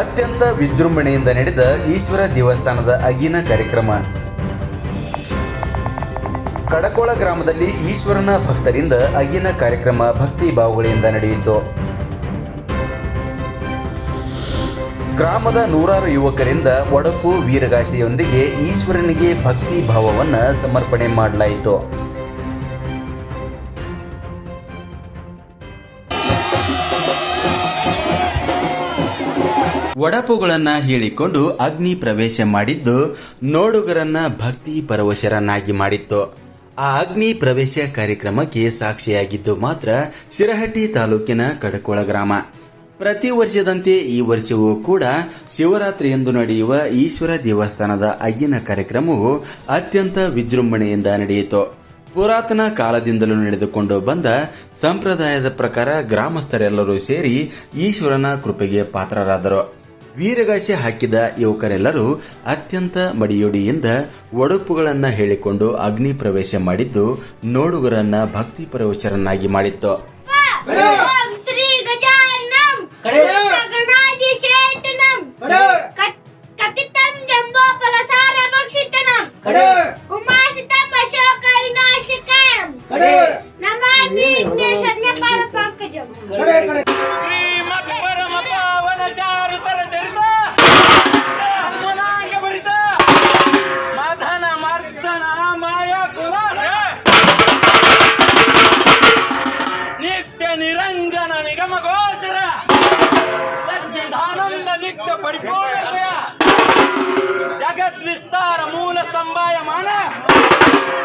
ಅತ್ಯಂತ ವಿಜೃಂಭಣೆಯಿಂದ ನಡೆದ ಈಶ್ವರ ದೇವಸ್ಥಾನದ ಅಗಿನ ಕಾರ್ಯಕ್ರಮ. ಕಡಕೋಳ ಗ್ರಾಮದಲ್ಲಿ ಈಶ್ವರನ ಭಕ್ತರಿಂದ ಅಗಿನ ಕಾರ್ಯಕ್ರಮ ಭಕ್ತಿ ಭಾವಗಳಿಂದ ನಡೆಯಿತು. ಗ್ರಾಮದ ನೂರಾರು ಯುವಕರಿಂದ ಒಡಪು ವೀರಗಾಸೆಯೊಂದಿಗೆ ಈಶ್ವರನಿಗೆ ಭಕ್ತಿ ಭಾವವನ್ನು ಸಮರ್ಪಣೆ ಮಾಡಲಾಯಿತು. ಒಡಪುಗಳನ್ನ ಹೇಳಿಕೊಂಡು ಅಗ್ನಿ ಪ್ರವೇಶ ಮಾಡಿದ್ದು ನೋಡುಗರನ್ನ ಭಕ್ತಿ ಪರವಶರನ್ನಾಗಿ ಮಾಡಿತ್ತು. ಆ ಅಗ್ನಿ ಪ್ರವೇಶ ಕಾರ್ಯಕ್ರಮಕ್ಕೆ ಸಾಕ್ಷಿಯಾಗಿದ್ದು ಮಾತ್ರ ಸಿರಹಟ್ಟಿ ತಾಲೂಕಿನ ಕಡಕೋಳ ಗ್ರಾಮ. ಪ್ರತಿ ವರ್ಷದಂತೆ ಈ ವರ್ಷವೂ ಕೂಡ ಶಿವರಾತ್ರಿಯಂದು ನಡೆಯುವ ಈಶ್ವರ ದೇವಸ್ಥಾನದ ಅಗ್ಗಿನ ಕಾರ್ಯಕ್ರಮವು ಅತ್ಯಂತ ವಿಜೃಂಭಣೆಯಿಂದ ನಡೆಯಿತು. ಪುರಾತನ ಕಾಲದಿಂದಲೂ ನಡೆದುಕೊಂಡು ಬಂದ ಸಂಪ್ರದಾಯದ ಪ್ರಕಾರ ಗ್ರಾಮಸ್ಥರೆಲ್ಲರೂ ಸೇರಿ ಈಶ್ವರನ ಕೃಪೆಗೆ ಪಾತ್ರರಾದರು. ವೀರಗಾಸೆ ಹಾಕಿದ ಯುವಕರೆಲ್ಲರೂ ಅತ್ಯಂತ ಮಡಿಯೊಡಿಯಿಂದ ಒಡಪುಗಳನ್ನು ಹೇಳಿಕೊಂಡು ಅಗ್ನಿ ಪ್ರವೇಶ ಮಾಡಿದ್ದು ನೋಡುಗರನ್ನ ಭಕ್ತಿ ಪರವಶರನ್ನಾಗಿ ಮಾಡಿತ್ತು. ಓಂ ವಿಸ್ತಾರ ಮೂಲ ಸ್ತಂಭಾಯಮಾನ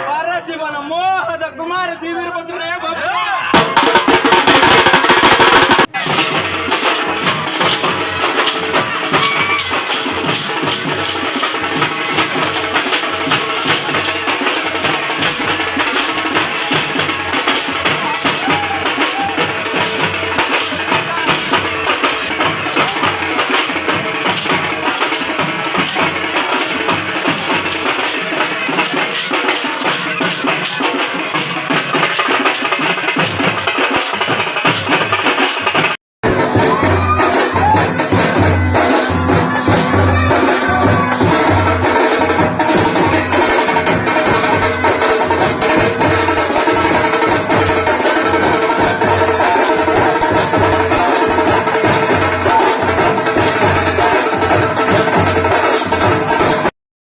ಪರಶಿವನ ಮೋಹದ ಕುಮಾರ ಶ್ರೀ ವೀರಭದ್ರ